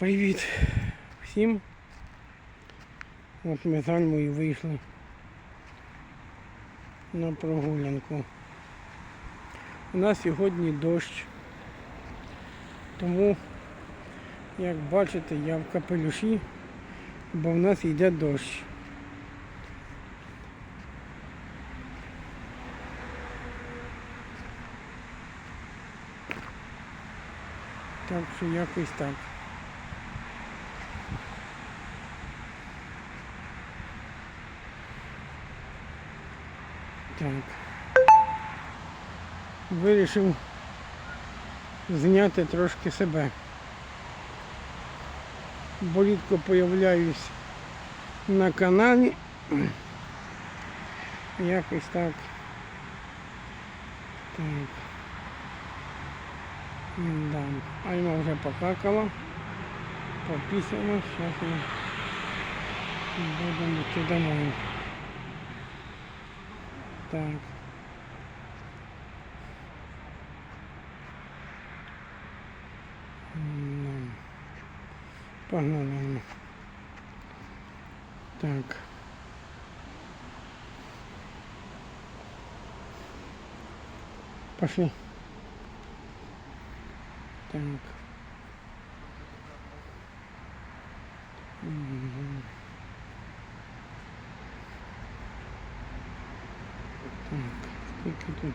Привіт всім. От ми з Альмою вийшли на прогулянку. У нас сьогодні дощ. Тому, як бачите, я в капелюші, бо в нас йде дощ. Так що якось так. Так. Вирішив зняти трошки себе. Бо рідко появляюсь на каналі. Якось так. Так. Да. Альма вже покакала, попісила, зараз ми будемо йти домой. Так. М, Погнали. Так. Пошли. Так. Так, скільки тут?